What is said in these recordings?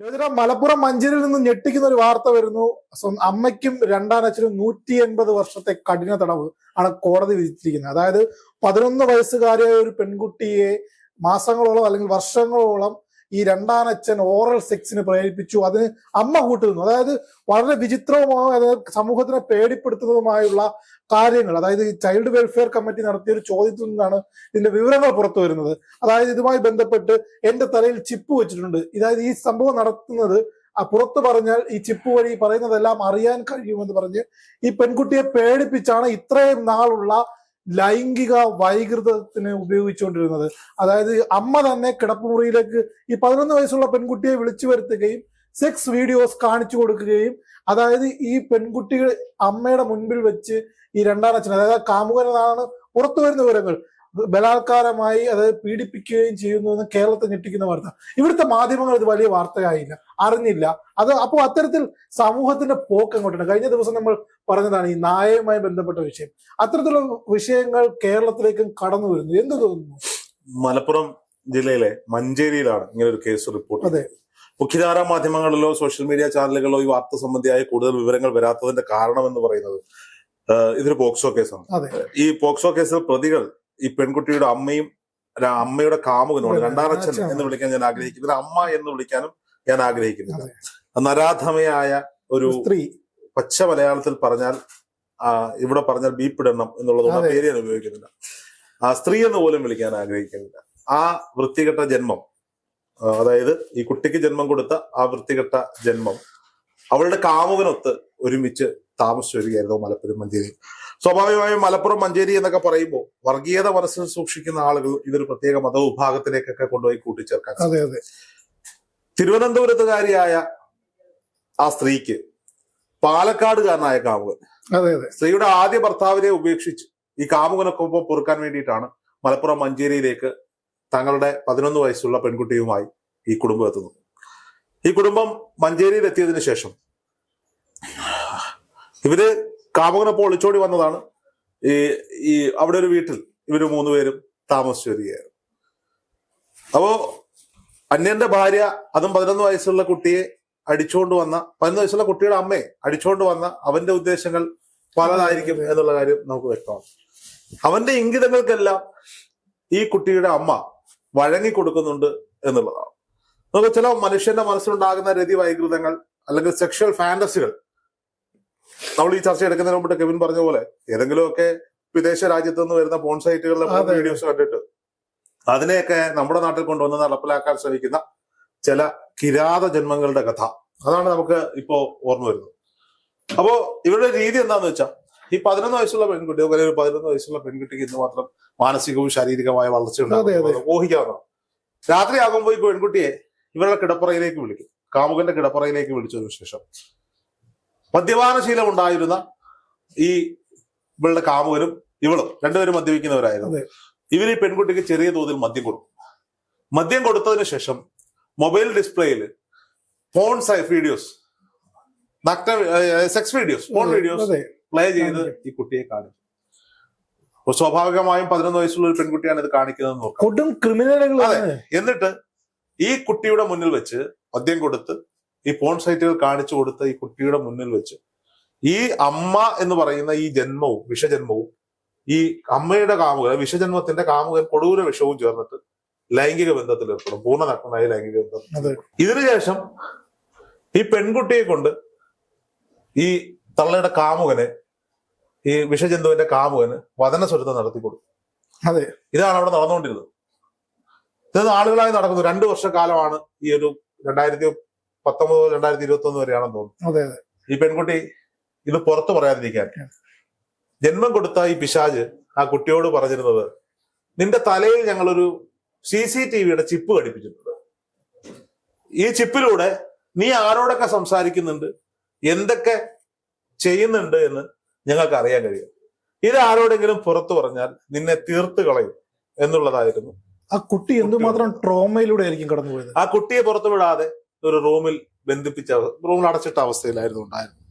യോജന മലപ്പുറം മഞ്ചേരിയിൽ നിന്ന് ഞെട്ടിക്കുന്ന ഒരു വാർത്ത വരുന്നു. അമ്മയ്ക്കും രണ്ടാനച്ഛനും നൂറ്റി എൺപത് വർഷത്തെ കഠിന തടവ് ആണ് കോടതി വിധിച്ചിരിക്കുന്നത്. അതായത് പതിനൊന്ന് വയസ്സുകാരിയായ ഒരു പെൺകുട്ടിയെ മാസങ്ങളോളം അല്ലെങ്കിൽ വർഷങ്ങളോളം ഈ രണ്ടാനച്ഛൻ ഓറൽ സെക്സിന് പ്രേരിപ്പിച്ചു. അതിന് അമ്മ കൂട്ടുന്നു അതായത് വളരെ വിചിത്രവുമായ അതായത് സമൂഹത്തിനെ പേടിപ്പെടുത്തുന്നതുമായുള്ള കാര്യങ്ങൾ. അതായത് ഈ ചൈൽഡ് വെൽഫെയർ കമ്മിറ്റി നടത്തിയ ഒരു ചോദ്യത്തിൽ നിന്നാണ് ഇതിന്റെ വിവരങ്ങൾ പുറത്തു വരുന്നത്. അതായത് ഇതുമായി ബന്ധപ്പെട്ട് എന്റെ തലയിൽ ചിപ്പ് വെച്ചിട്ടുണ്ട്. അതായത് ഈ സംഭവം നടത്തുന്നത് പുറത്തു പറഞ്ഞാൽ ഈ ചിപ്പ് വഴി പറയുന്നതെല്ലാം അറിയാൻ കഴിയുമെന്ന് പറഞ്ഞ് ഈ പെൺകുട്ടിയെ പേടിപ്പിച്ചാണ് ഇത്രയും നാളുള്ള ലൈംഗിക വൈകൃതത്തിന് ഉപയോഗിച്ചുകൊണ്ടിരുന്നത്. അതായത് അമ്മ തന്നെ കിടപ്പുമുറിയിലേക്ക് ഈ പതിനൊന്ന് വയസ്സുള്ള പെൺകുട്ടിയെ വിളിച്ചു വരുത്തുകയും സെക്സ് വീഡിയോസ് കാണിച്ചു കൊടുക്കുകയും അതായത് ഈ പെൺകുട്ടികൾ അമ്മയുടെ മുൻപിൽ വെച്ച് ഈ രണ്ടാം അച്ഛൻ അതായത് കാമുകനാണ് പുറത്തു വരുന്ന വിവരങ്ങൾ ബലാത്കാരമായി അതായത് പീഡിപ്പിക്കുകയും ചെയ്യുന്നു എന്ന് കേരളത്തെ ഞെട്ടിക്കുന്ന വാർത്ത. ഇവിടുത്തെ മാധ്യമങ്ങൾ ഇത് വലിയ വാർത്തയായില്ല. അറിഞ്ഞില്ല. അത് അപ്പോൾ അത്തരത്തിൽ സമൂഹത്തിന്റെ പോക്ക് അങ്ങോട്ടുണ്ട് കഴിഞ്ഞ ദിവസം നമ്മൾ പറഞ്ഞതാണ് ഈ നായയുമായി ബന്ധപ്പെട്ട വിഷയം. അത്തരത്തിലുള്ള വിഷയങ്ങൾ കേരളത്തിലേക്കും കടന്നു വരുന്നു. എന്ത് തോന്നുന്നു? മലപ്പുറം ജില്ലയിലെ മഞ്ചേരിയിലാണ് ഇങ്ങനെ ഒരു കേസ് റിപ്പോർട്ട് അതെ. മുഖ്യധാര മാധ്യമങ്ങളിലോ സോഷ്യൽ മീഡിയ ചാനലുകളിലോ ഈ വാർത്ത സംബന്ധിയായ കൂടുതൽ വിവരങ്ങൾ വരാത്തതിന്റെ കാരണം എന്ന് പറയുന്നത് ഇതൊരു പോക്സോ കേസാണ്. അതെ. ഈ പോക്സോ കേസിൽ പ്രതികൾ ഈ പെൺകുട്ടിയുടെ അമ്മയും അമ്മയുടെ കാമുകനോട് രണ്ടാറച്ഛൻ എന്ന് വിളിക്കാൻ ഞാൻ ആഗ്രഹിക്കുന്നില്ല. അമ്മ എന്ന് വിളിക്കാനും ഞാൻ ആഗ്രഹിക്കുന്നില്ല. നരാധമയായ ഒരു സ്ത്രീ. പച്ച മലയാളത്തിൽ പറഞ്ഞാൽ ഇവിടെ പറഞ്ഞാൽ ബീപ്പിടണം എന്നുള്ളതുകൊണ്ട്. പേര് ഞാൻ ഉപയോഗിക്കുന്നില്ല. ആ സ്ത്രീ എന്ന് പോലും വിളിക്കാൻ ആഗ്രഹിക്കുന്നില്ല. ആ വൃത്തികെട്ട ജന്മം അതായത് ഈ കുട്ടിക്ക് ജന്മം കൊടുത്ത ആ വൃത്തികെട്ട ജന്മം അവളുടെ കാമുകനൊത്ത് ഒരുമിച്ച് താമസിച്ചു വരികയായിരുന്നു മലപ്പുറം മഞ്ചേരി. സ്വാഭാവികമായും മലപ്പുറം മഞ്ചേരി എന്നൊക്കെ പറയുമ്പോൾ വർഗീയത മനസ്സിൽ സൂക്ഷിക്കുന്ന ആളുകൾ ഇതൊരു പ്രത്യേക മതവിഭാഗത്തിലേക്കൊക്കെ കൊണ്ടുപോയി കൂട്ടിച്ചേർക്കാൻ അതെ അതെ. തിരുവനന്തപുരത്തുകാരിയായ ആ സ്ത്രീക്ക് പാലക്കാടുകാരനായ കാമുകൻ. അതെ അതെ. സ്ത്രീയുടെ ആദ്യ ഭർത്താവിനെ ഉപേക്ഷിച്ച് ഈ കാമുകനൊക്കെ പൊറുക്കാൻ വേണ്ടിയിട്ടാണ് മലപ്പുറം മഞ്ചേരിയിലേക്ക് തങ്ങളുടെ പതിനൊന്ന് വയസ്സുള്ള പെൺകുട്ടിയുമായി ഈ കുടുംബം എത്തുന്നത്. ഈ കുടുംബം മഞ്ചേരിയിൽ എത്തിയതിനു ശേഷം ഇവർ കാമുകനൊപ്പം ഒളിച്ചോടി വന്നതാണ്. ഈ ഈ അവിടെ ഒരു വീട്ടിൽ ഇവർ മൂന്നുപേരും താമസിച്ചു വരികയായിരുന്നു അപ്പോ അന്യന്റെ ഭാര്യ അതും പതിനൊന്ന് വയസ്സുള്ള കുട്ടിയെ അടിച്ചുകൊണ്ട് വന്ന പതിനൊന്ന് വയസ്സുള്ള കുട്ടിയുടെ അമ്മയെ അടിച്ചുകൊണ്ട് വന്ന അവന്റെ ഉദ്ദേശങ്ങൾ പലതായിരിക്കും എന്നുള്ള കാര്യം നമുക്ക് വ്യക്തമാണ്. അവന്റെ ഇംഗിതങ്ങൾക്കെല്ലാം ഈ കുട്ടിയുടെ അമ്മ വഴങ്ങി കൊടുക്കുന്നുണ്ട് എന്നുള്ളതാണ്. നമുക്ക് ചില മനുഷ്യന്റെ മനസ്സിലുണ്ടാകുന്ന രതി വൈകൃതങ്ങൾ അല്ലെങ്കിൽ സെക്ഷൽ ഫാന്റസികൾ നമ്മൾ ഈ ചർച്ച എടുക്കുന്നതിന് മുമ്പ് കെവിൻ പറഞ്ഞ പോലെ ഏതെങ്കിലുമൊക്കെ വിദേശ രാജ്യത്ത് നിന്ന് വരുന്ന പോൺ സൈറ്റുകളിലെ വീഡിയോസ് കണ്ടിട്ട് അതിനെയൊക്കെ നമ്മുടെ നാട്ടിൽ കൊണ്ടുവന്ന് നടപ്പിലാക്കാൻ ശ്രമിക്കുന്ന ചില കിരാത ജന്മങ്ങളുടെ കഥ. അതാണ് നമുക്ക് ഇപ്പോ ഓർമ്മ വരുന്നത്. അപ്പോ ഇവരുടെ രീതി എന്താന്ന് വെച്ചാൽ ഈ പതിനൊന്ന് വയസ്സുള്ള പെൺകുട്ടി അല്ലെങ്കിൽ ഒരു പതിനൊന്ന് വയസ്സുള്ള പെൺകുട്ടിക്ക് ഇന്ന് മാത്രം മാനസികവും ശാരീരികമായ വളർച്ച ഊഹിക്കാവുന്നതാണ് രാത്രിയാകുമ്പോൾ ഈ പെൺകുട്ടിയെ ഇവരുടെ കിടപ്പറയിലേക്ക് വിളിക്കും. കാമുകന്റെ കിടപ്പറയിലേക്ക് വിളിച്ചതിനു ശേഷം. മദ്യപാനശീലം ഉണ്ടായിരുന്ന ഈ ഇവളുടെ കാമുകനും ഇവളും രണ്ടുപേരും മദ്യപിക്കുന്നവരായിരുന്നു. ഇവർ ഇവർ ഈ പെൺകുട്ടിക്ക് ചെറിയ തോതിൽ മദ്യം കൊടുക്കും. മദ്യം കൊടുത്തതിന് ശേഷം മൊബൈൽ ഡിസ്പ്ലേയിൽ ഫോൺ വീഡിയോസ് നഗ്ന sex videos phone videos play ചെയ്ത് ഈ കുട്ടിയെ കാണിച്ചു സ്വാഭാവികമായും പതിനൊന്ന് വയസ്സുള്ള ഒരു പെൺകുട്ടിയാണ് ഇത് കാണിക്കുന്നത് എന്നിട്ട് ഈ കുട്ടിയുടെ മുന്നിൽ വെച്ച് മദ്യം കൊടുത്ത് ഈ പോൺ സൈറ്റുകൾ കാണിച്ചു കൊടുത്ത് ഈ കുട്ടിയുടെ മുന്നിൽ വെച്ച് ഈ അമ്മ എന്ന് പറയുന്ന ഈ ജന്മവും വിഷജന്മവും ഈ അമ്മയുടെ കാമുകൻ വിഷജന്മത്തിന്റെ കാമുകൻ കൊടൂര വിഷവും ചേർന്നിട്ട് ലൈംഗിക ബന്ധത്തിൽ ഏർപ്പെടും. പൂർണ നഗ്നമായ ലൈംഗിക ബന്ധം ഇതിനുശേഷം ഈ പെൺകുട്ടിയെ കൊണ്ട് ഈ തള്ളയുടെ കാമുകന് ഈ വിഷജന്തുവിന്റെ കാമുകന് വചനസ്വരുത്തം നടത്തി കൊടുക്കും. അതെ. ഇതാണ് അവിടെ നടന്നുകൊണ്ടിരുന്നത്. ഇത് ആളുകളായി നടക്കുന്നു. രണ്ടു വർഷക്കാലമാണ് ഈ ഒരു രണ്ടായിരത്തി പത്തൊമ്പത് രണ്ടായിരത്തി ഇരുപത്തി ഒന്ന് വരെയാണെന്ന് തോന്നുന്നു ഈ പെൺകുട്ടി ഇത് പുറത്തു പറയാതിരിക്കാൻ. ജന്മം കൊടുത്ത ഈ പിശാജ് ആ കുട്ടിയോട് പറഞ്ഞിരുന്നത് നിന്റെ തലയിൽ ഞങ്ങളൊരു സി സി ടി വിയുടെ ചിപ്പ് ഘടിപ്പിച്ചിട്ടുണ്ട്. ഈ ചിപ്പിലൂടെ നീ ആരോടൊക്കെ സംസാരിക്കുന്നുണ്ട്? എന്തൊക്കെ ചെയ്യുന്നുണ്ട് എന്ന് ഞങ്ങൾക്ക് അറിയാൻ കഴിയും. ഇത് ആരോടെങ്കിലും പുറത്തു പറഞ്ഞാൽ നിന്നെ തീർത്ത് കളയും എന്നുള്ളതായിരുന്നു ആ കുട്ടി എന്തുമാത്രം ട്രോമയിലൂടെ ആയിരിക്കും കടന്നുപോയത്? ആ കുട്ടിയെ പുറത്തു വിടാതെ ഒരു റൂമിൽ ബന്ധിപ്പിച്ച റൂമിൽ അടച്ചിട്ട അവസ്ഥയിലായിരുന്നു ഉണ്ടായിരുന്നത്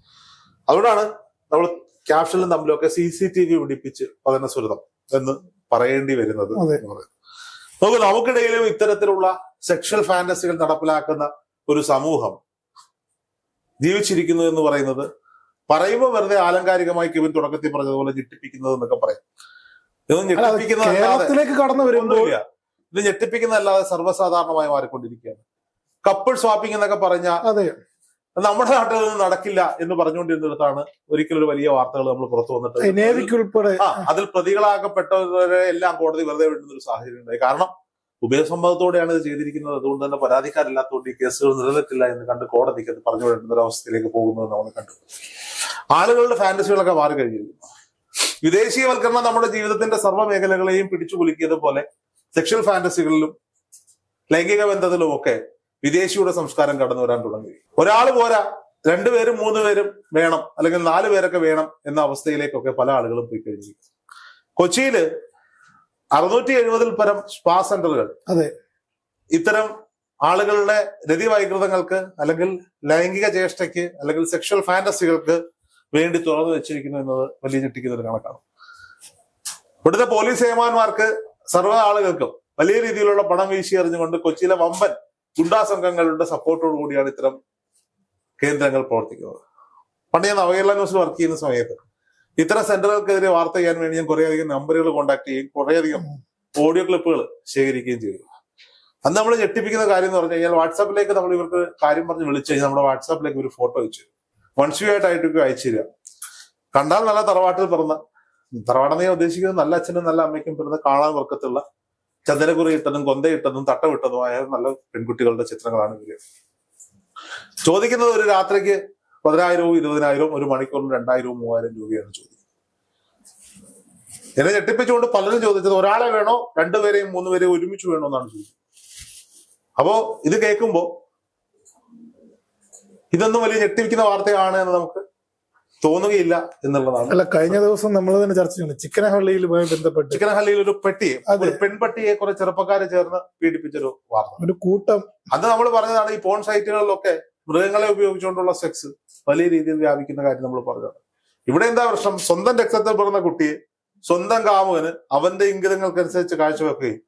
അതുകൊണ്ടാണ് നമ്മൾ ക്യാപ്ഷനിലും തമ്മിലൊക്കെ സി സി ടി വി പിടിപ്പിച്ച് പതന സുരതം എന്ന് പറയേണ്ടി വരുന്നത്. നോക്കൂ നമുക്കിടയിലും ഇത്തരത്തിലുള്ള സെക്ഷൽ ഫാന്റസികൾ നടപ്പിലാക്കുന്ന ഒരു സമൂഹം ജീവിച്ചിരിക്കുന്നു എന്ന് പറയുന്നത് പറയുമ്പോൾ വെറുതെ ആലങ്കാരികമായി കെവിൻ തുടക്കത്തിൽ പറഞ്ഞതുപോലെ ഞെട്ടിപ്പിക്കുന്നത് എന്നൊക്കെ പറയും. ഇതൊന്നും കടന്നു വരുമ്പോൾ ഇത് ഞെട്ടിപ്പിക്കുന്നതല്ലാതെ സർവസാധാരണമായി മാറിക്കൊണ്ടിരിക്കുകയാണ്. കപ്പിൾ സ്വാപ്പിംഗ് എന്നൊക്കെ പറഞ്ഞ നമ്മുടെ നാട്ടിൽ നിന്ന് നടക്കില്ല എന്ന് പറഞ്ഞുകൊണ്ടിരുന്നിടത്താണ് ഒരിക്കലും ഒരു വലിയ വാർത്തകൾ നമ്മൾ പുറത്തു വന്നിട്ട് നേവിക്ക് ഉൾപ്പെടെ ആ അതിൽ പ്രതികളാക്കപ്പെട്ടവരെ എല്ലാം കോടതി വെറുതെ വിടുന്ന ഒരു സാഹചര്യം ഉണ്ടായി. കാരണം ഉഭയസമ്മതത്തോടെയാണ് ഇത് ചെയ്തിരിക്കുന്നത്. അതുകൊണ്ട് തന്നെ പരാതിക്കാരില്ലാത്തതുകൊണ്ട് ഈ കേസുകൾ നിലനിൽക്കില്ല എന്ന് കണ്ട് കോടതിക്ക് അത് പറഞ്ഞു വിടേണ്ട ഒരു അവസ്ഥയിലേക്ക് പോകുന്നത് നമ്മൾ കണ്ടു. ആളുകളുടെ ഫാന്റസികളൊക്കെ മാറി കഴിഞ്ഞിരിക്കുന്നു വിദേശീയവൽക്കരണം നമ്മുടെ ജീവിതത്തിന്റെ സർവ മേഖലകളെയും പിടിച്ചു കുലുക്കിയതുപോലെ സെക്ഷൽ ഫാന്റസികളിലും ലൈംഗിക ബന്ധത്തിലും ഒക്കെ വിദേശിയുടെ സംസ്കാരം കടന്നു വരാൻ തുടങ്ങി. ഒരാൾ പോരാ. രണ്ടുപേരും മൂന്ന് പേരും വേണം. അല്ലെങ്കിൽ നാല് പേരൊക്കെ വേണം എന്ന അവസ്ഥയിലേക്കൊക്കെ പല ആളുകളും പോയി കഴിഞ്ഞു. കൊച്ചിയിൽ അറുന്നൂറ്റി എഴുപതിൽ പരം സ്പാ സെന്ററുകൾ. അതെ. ഇത്തരം ആളുകളുടെ രതിവൈകൃതങ്ങൾക്ക് അല്ലെങ്കിൽ ലൈംഗിക ചേഷ്ടയ്ക്ക് അല്ലെങ്കിൽ സെക്ഷൽ ഫാന്റസികൾക്ക് വേണ്ടി തുറന്നു വെച്ചിരിക്കുന്നു എന്നത് വലിയ ഞെട്ടിക്കുന്ന ഒരു കണക്കാണ്. ഇവിടുത്തെ പോലീസ് ഏമാന്മാർക്ക് സർവ ആളുകൾക്കും വലിയ രീതിയിലുള്ള പണം വീശി എറിഞ്ഞുകൊണ്ട് കൊച്ചിയിലെ വമ്പൻ ഗുണ്ടാ സംഘങ്ങളുടെ സപ്പോർട്ടോടു കൂടിയാണ് ഇത്തരം കേന്ദ്രങ്ങൾ പ്രവർത്തിക്കുന്നത്. പണ്ട് ഞാൻ നവകേരള ന്യൂസിൽ വർക്ക് ചെയ്യുന്ന സമയത്ത് ഇത്തരം സെന്ററുകൾക്കെതിരെ വാർത്ത ചെയ്യാൻ വേണ്ടി ഞാൻ കുറേയധികം നമ്പറുകൾ കോൺടാക്ട് ചെയ്യും കുറേയധികം ഓഡിയോ ക്ലിപ്പുകൾ ശേഖരിക്കുകയും ചെയ്തു. അന്ന് നമ്മൾ ഞെട്ടിപ്പിക്കുന്ന കാര്യം എന്ന് പറഞ്ഞു കഴിഞ്ഞാൽ വാട്സാപ്പിലേക്ക് നമ്മൾ ഇവർക്ക് കാര്യം പറഞ്ഞ് വിളിച്ചു കഴിഞ്ഞാൽ നമ്മുടെ വാട്സാപ്പിലേക്ക് ഒരു ഫോട്ടോ അയച്ചു വൺസ് ആയിട്ടൊക്കെ അയച്ചു തരിക കണ്ടാൽ നല്ല തറവാട്ടിൽ പിറന്ന തറവാടെന്ന് ഉദ്ദേശിക്കുന്നത് നല്ല അച്ഛനും നല്ല അമ്മയ്ക്കും പിറന്ന കാണാൻ വർക്കത്തുള്ള ചന്ദനക്കുറി ഇട്ടതും കൊന്തയിട്ടതും തട്ടമിട്ടതുമായ നല്ല പെൺകുട്ടികളുടെ ചിത്രങ്ങളാണ് ഇവർ. ചോദിക്കുന്നത് ഒരു രാത്രിക്ക് പതിനായിരവും ഇരുപതിനായിരവും ഒരു മണിക്കൂറിന് രണ്ടായിരവും മൂവായിരം രൂപയാണ് ചോദിക്കുന്നത് എന്നെ ഞെട്ടിപ്പിച്ചുകൊണ്ട് പലരും ചോദിച്ചത് ഒരാളെ വേണോ രണ്ടുപേരെയും മൂന്നുപേരെയും ഒരുമിച്ച് വേണോ എന്നാണ് ചോദിച്ചത് അപ്പോ ഇത് കേൾക്കുമ്പോ ഇതൊന്നും വലിയ ഞെട്ടിപ്പിക്കുന്ന വാർത്തയാണ് എന്ന് നമുക്ക് തോന്നുകയില്ല എന്നുള്ളതാണ് അല്ല കഴിഞ്ഞ ദിവസം നമ്മൾ തന്നെ ചർച്ച ചെയ്യുന്നു ചിക്കനഹള്ളിയിലുമായി ബന്ധപ്പെട്ട്. ചിക്കനഹള്ളിയിൽ ഒരു പെട്ടിയെ. ഒരു പെൺപട്ടിയെ കുറെ ചെറുപ്പക്കാരെ ചേർന്ന് പീഡിപ്പിച്ചൊരു വാർത്ത. ഒരു കൂട്ടം. അത് നമ്മൾ പറഞ്ഞതാണ് ഈ പോൺ സൈറ്റുകളിലൊക്കെ മൃഗങ്ങളെ ഉപയോഗിച്ചുകൊണ്ടുള്ള സെക്സ് വലിയ രീതിയിൽ വ്യാപിക്കുന്ന കാര്യം നമ്മൾ പറഞ്ഞതാണ്. ഇവിടെ എന്താ പ്രശ്നം? സ്വന്തം രക്തത്തിൽ പിറന്ന കുട്ടിയെ സ്വന്തം കാമുകന് അവന്റെ ഇംഗിതങ്ങൾക്കനുസരിച്ച് കാഴ്ചവെക്കുകയും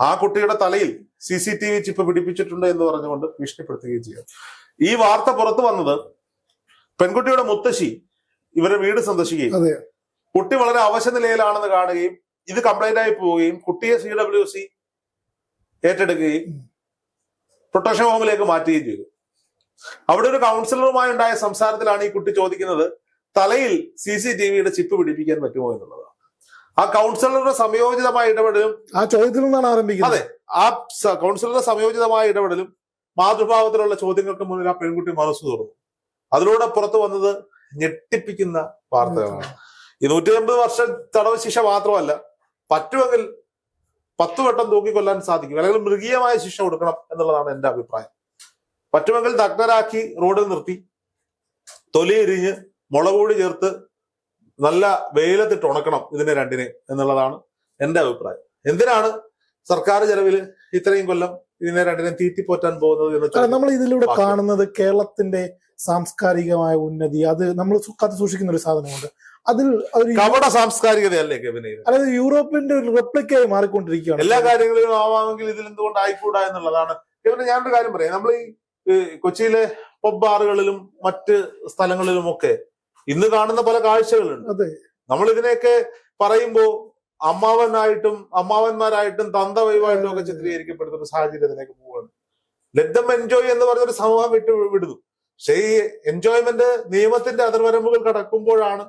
ആ കുട്ടിയുടെ തലയിൽ C C T V chip പിടിപ്പിച്ചിട്ടുണ്ട് എന്ന് പറഞ്ഞുകൊണ്ട് ഭീഷണിപ്പെടുത്തുകയും ചെയ്യാം ഈ വാർത്ത പുറത്തു വന്നത് പെൺകുട്ടിയുടെ മുത്തശ്ശി ഇവരുടെ വീട് സന്ദർശിക്കുകയും. അതെ. കുട്ടി വളരെ അവശ നിലയിലാണെന്ന് കാണുകയും ഇത് കംപ്ലൈന്റ് ആയി പോവുകയും കുട്ടിയെ സി ഡബ്ല്യു സി ഏറ്റെടുക്കുകയും പ്രൊട്ടക്ഷൻ ഹോമിലേക്ക് മാറ്റുകയും ചെയ്തു. അവിടെ ഒരു കൗൺസിലറുമായി ഉണ്ടായ സംസാരത്തിലാണ് ഈ കുട്ടി ചോദിക്കുന്നത് തലയിൽ സി സി ടി വിയുടെ ചിപ്പ് പിടിപ്പിക്കാൻ പറ്റുമോ എന്നുള്ളതാണ് ആ കൗൺസിലറുടെ സംയോജിതമായ ഇടപെടലും ആ ചോദ്യത്തിൽ നിന്നാണ് ആരംഭിക്കുന്നത്. അതെ ആ കൗൺസിലറുടെ സംയോജിതമായ ഇടപെടലും മാതൃഭാവത്തിലുള്ള ചോദ്യങ്ങൾക്ക് മുന്നിൽ ആ പെൺകുട്ടി മനസ്സു തുറന്നു. അതിലൂടെ പുറത്തു വന്നത് ഞെട്ടിപ്പിക്കുന്ന വാർത്തകളാണ്. ഈ നൂറ്റി അമ്പത് വർഷം തടവ് ശിക്ഷ മാത്രമല്ല പറ്റുമെങ്കിൽ പത്ത് വട്ടം തൂക്കിക്കൊല്ലാൻ സാധിക്കും അല്ലെങ്കിൽ മൃഗീയമായ ശിക്ഷ കൊടുക്കണം എന്നുള്ളതാണ് എന്റെ അഭിപ്രായം. പറ്റുമെങ്കിൽ നഗ്നരാക്കി റോഡിൽ നിർത്തി തൊലി എരിഞ്ഞ് മുളകൂടി ചേർത്ത് നല്ല വെയിലത്തിട്ട് ഉണക്കണം ഇതിനെ രണ്ടിനെ എന്നുള്ളതാണ് എന്റെ അഭിപ്രായം. എന്തിനാണ് സർക്കാർ ചെലവിൽ ഇത്രയും കൊല്ലം ഇതിനെ രണ്ടിനെ തീറ്റിപ്പോറ്റാൻ പോകുന്നത് നമ്മൾ ഇതിലൂടെ കാണുന്നത് കേരളത്തിന്റെ സാംസ്കാരികമായ ഉന്നതി അത് നമ്മൾ കത്ത് സൂക്ഷിക്കുന്ന ഒരു സാധനമുണ്ട്. അതിൽ ഒരു കപട സാംസ്കാരികതയല്ലേ കെവിനെ? അതായത് യൂറോപ്പിന്റെ ഒരു റെപ്ലിക്കായി മാറിക്കൊണ്ടിരിക്കുകയാണ്. എല്ലാ കാര്യങ്ങളിലും ആവാമെങ്കിൽ ഇതിൽ എന്തുകൊണ്ട് ആയിക്കൂടാ എന്നുള്ളതാണ്. ഇവന് ഞാനൊരു കാര്യം പറയാം. നമ്മൾ ഈ കൊച്ചിയിലെ പബ് ബാറുകളിലും മറ്റ് സ്ഥലങ്ങളിലും ഒക്കെ ഇന്ന് കാണുന്ന പല കാഴ്ചകളുണ്ട്. അതെ. നമ്മൾ ഇതിനെയൊക്കെ പറയുമ്പോ അമ്മാവനായിട്ടും അമ്മാവന്മാരായിട്ടും തന്തവൈവായിട്ടും ഒക്കെ ചിത്രീകരിക്കപ്പെടുന്ന ഒരു സാഹചര്യത്തിലേക്ക് പോവുകയാണ്. ലെറ്റ് ദം എൻജോയ് എന്ന് പറഞ്ഞൊരു സമൂഹം വിട്ടു വിടുന്നു. പക്ഷേ ഈ എൻജോയ്മെന്റ് നിയമത്തിന്റെ അതിർവരമ്പുകൾ കടക്കുമ്പോഴാണ്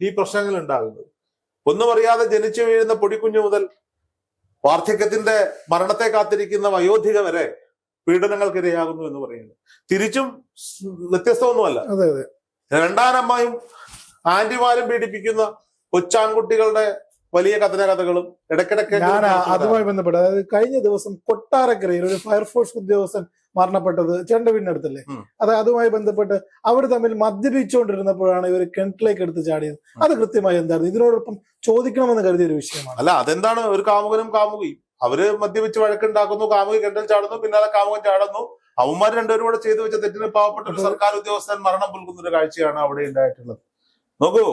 ഈ പ്രശ്നങ്ങൾ ഉണ്ടാകുന്നത്. ഒന്നും അറിയാതെ ജനിച്ചു വീഴുന്ന പൊടിക്കുഞ്ഞു മുതൽ വാർദ്ധക്യത്തിന്റെ മരണത്തെ കാത്തിരിക്കുന്ന വയോധിക വരെ പീഡനങ്ങൾക്കിരയാകുന്നു എന്ന് പറയുന്നു. തിരിച്ചും വ്യത്യസ്തമൊന്നുമല്ല. രണ്ടാനമ്മയും ആന്റിമാരും പീഡിപ്പിക്കുന്ന കൊച്ചാൺകുട്ടികളുടെ വലിയ കഥന കഥകളും ഇടയ്ക്കിടയ്ക്ക് ഞാൻ അതുമായി ബന്ധപ്പെട്ട് അതായത് കഴിഞ്ഞ ദിവസം കൊട്ടാരക്കരയിൽ ഒരു ഫയർഫോഴ്സ് ഉദ്യോഗസ്ഥൻ മരണപ്പെട്ടത് ചെണ്ടവിനടുത്തല്ലേ അടുത്തല്ലേ അത് അതുമായി ബന്ധപ്പെട്ട് അവർ തമ്മിൽ മദ്യപിച്ചുകൊണ്ടിരുന്നപ്പോഴാണ് ഇവർ കിണറ്റിലേക്ക് എടുത്ത് ചാടിയത്. അത് കൃത്യമായി എന്തായിരുന്നു? ഇതിനോടൊപ്പം ചോദിക്കണമെന്ന് കരുതിയ ഒരു വിഷയമാണ്. അല്ല അതെന്താണ്? ഒരു കാമുകനും കാമുകയും അവർ മദ്യപിച്ച് വഴക്കുണ്ടാക്കുന്നു കാമുകി കെണ്ടൽ ചാടുന്നു പിന്നാലെ കാമുകൻ ചാടുന്നു. അവന്മാർ രണ്ടുപേരും കൂടെ ചെയ്തു വെച്ച തെറ്റിന് പാവപ്പെട്ട ഒരു സർക്കാർ ഉദ്യോഗസ്ഥൻ മരണം പുൽകുന്ന ഒരു കാഴ്ചയാണ് അവിടെ ഉണ്ടായിട്ടുള്ളത്. നോക്കൂ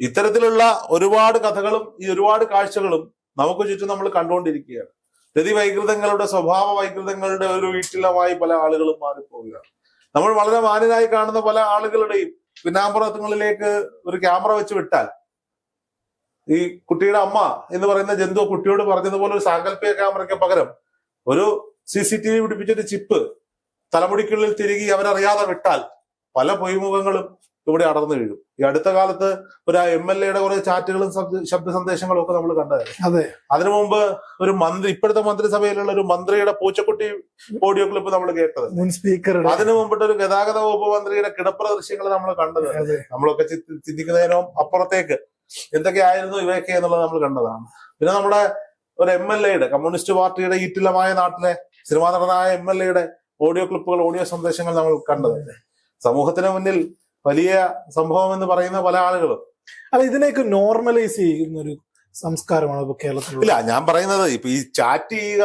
ഇത്തരത്തിലുള്ള ഒരുപാട് കഥകളും ഈ ഒരുപാട് കാഴ്ചകളും നമുക്ക് ചുറ്റും നമ്മൾ കണ്ടുകൊണ്ടിരിക്കുകയാണ്. രതി വൈകൃതങ്ങളുടെ സ്വഭാവ വൈകൃതങ്ങളുടെ ഒരു വീട്ടിലമായി പല ആളുകളും മാറിപ്പോവുകയാണ്. നമ്മൾ വളരെ മാന്യനായി കാണുന്ന പല ആളുകളുടെയും പിന്നാമ്പുറത്തുങ്ങളിലേക്ക് ഒരു ക്യാമറ വെച്ച് വിട്ടാൽ ഈ കുട്ടിയുടെ അമ്മ എന്ന് പറയുന്ന ജന്തു കുട്ടിയോട് പറഞ്ഞതുപോലെ ഒരു സാങ്കല്പിക ക്യാമറയ്ക്ക് പകരം ഒരു സി സി ടി വി പിടിപ്പിച്ചൊരു ചിപ്പ് തലമുടിക്കുള്ളിൽ തിരികെ അവരറിയാതെ വിട്ടാൽ പല പൊയ്മുഖങ്ങളും ഇവിടെ അടർന്നു വീഴും. ഈ അടുത്ത കാലത്ത് ഒരു എം എൽ എയുടെ കുറെ ചാറ്റുകളും ശബ്ദ- സന്ദേശങ്ങളും ഒക്കെ നമ്മൾ കണ്ടതായിരുന്നു അതെ. അതിനു മുമ്പ് ഒരു മന്ത്രി ഇപ്പോഴത്തെ മന്ത്രിസഭയിലുള്ള ഒരു മന്ത്രിയുടെ പൂച്ചക്കുട്ടി ഓഡിയോ ക്ലിപ്പ് നമ്മൾ കേട്ടത് മുൻ സ്പീക്കറുടെ അതിനു മുമ്പിട്ട് ഒരു ഗതാഗത വകുപ്പ് മന്ത്രിയുടെ കിടപ്രദൃശ്യങ്ങൾ നമ്മൾ കണ്ടത് നമ്മളൊക്കെ ചിന്തിക്കുന്നതിനും ചിന്തിക്കുന്നതിനോ അപ്പുറത്തേക്ക് എന്തൊക്കെയായിരുന്നു ഇവയൊക്കെ എന്നുള്ളത് നമ്മൾ കണ്ടതാണ്. പിന്നെ നമ്മുടെ ഒരു എം എൽ എയുടെ കമ്മ്യൂണിസ്റ്റ് പാർട്ടിയുടെ ഈറ്റിലമായ നാട്ടിലെ സിനിമാ നടനായ എം എൽ എയുടെ ഓഡിയോ ക്ലിപ്പുകൾ ഓഡിയോ സന്ദേശങ്ങൾ നമ്മൾ കണ്ടതല്ലേ? സമൂഹത്തിന് മുന്നിൽ വലിയ സംഭവം എന്ന് പറയുന്ന പല ആളുകളും. അല്ല ഇതിനേക്ക് നോർമലൈസ് ചെയ്യുന്ന ഒരു സംസ്കാരമാണ് ഇപ്പൊ കേരളത്തിൽ ഇല്ല ഞാൻ പറയുന്നത് ഇപ്പൊ ഈ ചാറ്റ് ചെയ്യുക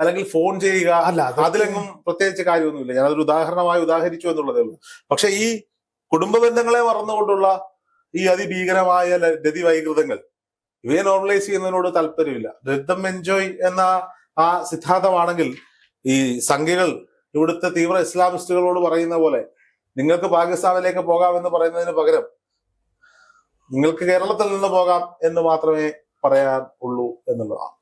അല്ലെങ്കിൽ ഫോൺ ചെയ്യുക അല്ല അത് അതിലെങ്ങും പ്രത്യേകിച്ച് കാര്യമൊന്നുമില്ല. ഞാനതൊരു ഉദാഹരണമായി ഉദാഹരിച്ചു എന്നുള്ളതേ ഉള്ളൂ. പക്ഷെ ഈ കുടുംബ ബന്ധങ്ങളെ മറന്നുകൊണ്ടുള്ള ഈ അതിഭീകരമായ ഗതി രതി വൈകൃതങ്ങൾ ഇവയെ നോർമലൈസ് ചെയ്യുന്നതിനോട് താല്പര്യമില്ല. രദ്ധം എൻജോയ് എന്ന ആ സിദ്ധാന്തമാണെങ്കിൽ ഈ സംഖ്യകൾ ഇവിടുത്തെ തീവ്ര ഇസ്ലാമിസ്റ്റുകളോട് പറയുന്ന പോലെ നിങ്ങൾക്ക് പാകിസ്ഥാനിലേക്ക് പോകാം എന്ന് പറയുന്നതിന് പകരം നിങ്ങൾക്ക് കേരളത്തിൽ നിന്ന് പോകാം എന്ന് മാത്രമേ പറയാൻ ഉള്ളൂ എന്നുള്ളതാണ്.